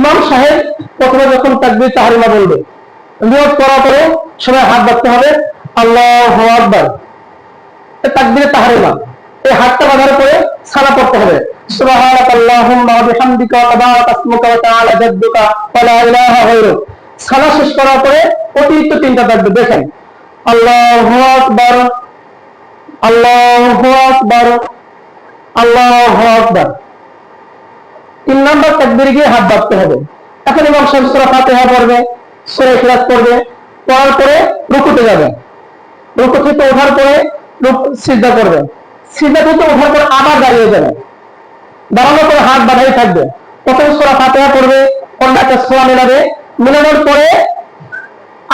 ইমাম সাহেব প্রথমে যখন তাকবির তাহারিমা বলবে, নিয়োগ করার পরে সবাই হাত বাঁধতে হবে, আল্লাহ আকবার। তাকবিরে তাহারিমা। এই হাতটা বাঁধার পরে সালা পড়তে হবে। সুবহানাক শেষ করার পরে অতিরিক্ত তিনটা তাকবীর দেখেন। আল্লাহু আকবার আল্লাহু আকবার আল্লাহু আকবার। তিন নম্বর তাকবীরে গিয়ে হাত বাঁধতে হবে। এখন ইমাম সাহেব সূরা ফাতিহা পড়বে, সূরা ইখলাস পড়বে, পড়ার পরে রুকুতে যাবে। রুকু থেকে ওঠার পরে সিজদা করবে। সিজদা থেকে ওঠার পর আবার দাঁড়িয়ে যাবে। দাঁড়ানোর পরে হাত বাঁধাই থাকবে। প্রথম সোরা ফাতেহা করবে অন্য সোয়া মেলাবে। মেলানোর পরে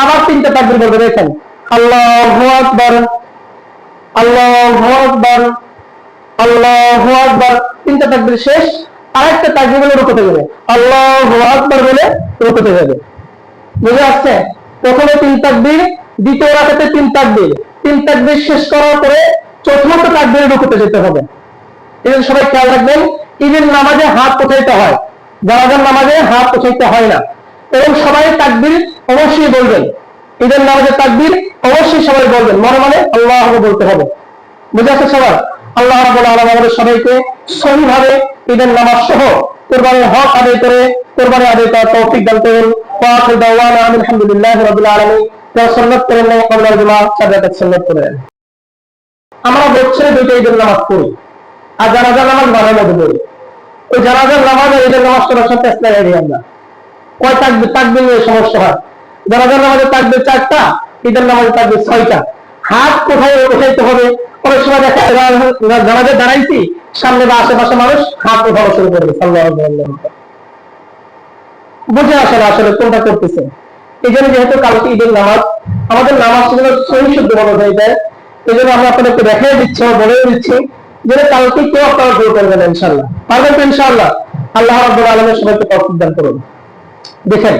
আবার তিনটা তাকবির করবে দেখেন। আল্লাহু আকবার আল্লাহু আকবার আল্লাহু আকবার, তিনটা তাকবির শেষ। আরেকটা তাকবির বলে রুকুতে যাবে। আল্লাহু আকবার বলে রুকুতে যাবে। বুঝে আসছে? প্রথমে তিন তাকবীর, দ্বিতীয় রাখাতে তিন তাকবীর। তিন তাকবীর শেষ করার পরে চতুর্থ তাকবীরে রুকুতে যেতে হবে। এটা সবাই খেয়াল রাখবেন, ঈদের নামাজে হাত উঠাইতে হয়। জানাজার নামাজে হাত উঠাইতে হয় না। এবং সবাই তাকবীর অবশ্যই বলবেন। ঈদের নামাজে তাকবীর অবশ্যই সবাই বলবেন। মনে মনে আল্লাহ বলতে হবে। বুঝে আসছে সবার? আল্লাহ রাব্বুল আলামিন আমাদের সবাইকে সহিভাবে ঈদের নামাজ সহ কোরবানির হক আদায় করে, কোরবানি আদায় করার তৌফিক দান করুন। ওয়া আখিরু দাওয়ানা আলহামদুলিল্লাহি রাব্বিল আলামিন। যারা সুন্নাত করেন নাই কবলার জুমা সাদাত সুন্নাত করেন আমরা বছরে দুইটা ঈদের নামাজ পড়ি। আর জানাজার নামাজ ঘরের মধ্যে পড়ি। ওই জানাজার নামাজ আর ঈদের নামাজ করার সাথে একটা এড়ি আমরা। কয় তাকবির? তাকবির নিয়ে সমস্যা হয়। জানাজার নামাজে তাকবির চারটা, ঈদের নামাজে তাকবির ছয়টা। হাত কোথায় উঠাইতে হবে? অনেক সময় দেখা জানাজে দাঁড়াইছি সামনে বা আশেপাশে মানুষ হাত উঠানো শুরু করবে ওয়াসাল্লাম। বুঝে আসে না আসলে কোনটা করতেছে। এই জন্য যেহেতু কালকে ঈদের নামাজ, আমাদের নামাজ যেন সহি শুদ্ধ মনে হয়ে যায়, এই জন্য আমরা আপনাদেরকে দেখাই দিচ্ছি বলেও দিচ্ছি যে কালকে কেউ আপনারা ভুল করবেন ইনশাল্লাহ পারবেন তো ইনশাল্লাহ আল্লাহ রাব্বুল আলামিন সবাইকে তৌফিক করুন। দেখেন,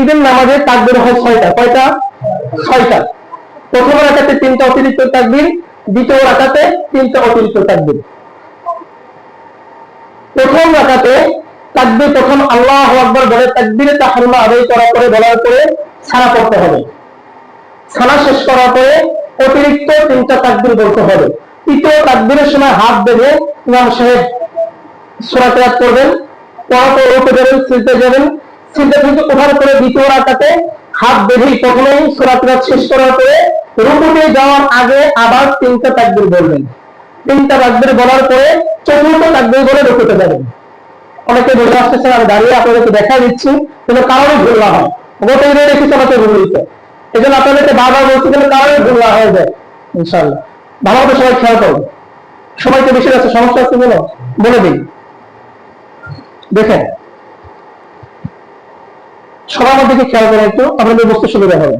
ঈদের নামাজে তাকবীর হয় ছয়টা। কয়টা? ছয়টা। প্রথম রাকাতে তিনটা অতিরিক্ত তাকবীর দ্বিতীয় রাকাতে তিনটা অতিরিক্ত তাকবীর। প্রথম রাকাতে তাকবীর প্রথম আল্লাহু আকবার বলে তাকবীরে তাহরিমা আদায় করার পরে বলার পরে ছাড়া পড়তে হবে। ছাড়া শেষ করার পরে অতিরিক্ত তিনটা তাকবীর বলতে হবে। তৃতীয় তাকবীরের সময় হাত বেঁধে ইমাম সাহেব সূরা তেলাওয়াত করবেন। পড়া পরে উঠে যাবেন সিজদা যাবেন। সিজদা থেকে ওঠার পরে দ্বিতীয় রাকাতে হাত বেঁধেই প্রথমেই সূরা তেলাওয়াত শেষ করার পরে রুকুতে যাওয়ার আগে আবার তিনটা তাকবীর বলবেন। তিনটা তাকবীর বলার পরে চতুর্থ তাকবীর বলে রুকুতে যাবেন। অনেকে বলে আসতেছে আমি দাঁড়িয়ে আপনাদেরকে দেখা দিচ্ছি। যেন কারোরই ভুল না হয়। গোটা ঈদে রেখেছি আমাকে ভুল দিতে এই জন্য আপনাদেরকে বারবার বলছি যেন কারোরই ভুল না হয়ে যায় ইনশাল্লাহ ভালো মতো সবাই খেয়াল করুন। সবাইকে বেশি আছে, সমস্যা আছে বলো? বলে দিই। দেখেন, সবার মধ্যে খেয়াল করে একটু, আপনাদের বুঝতে সুবিধা হবে।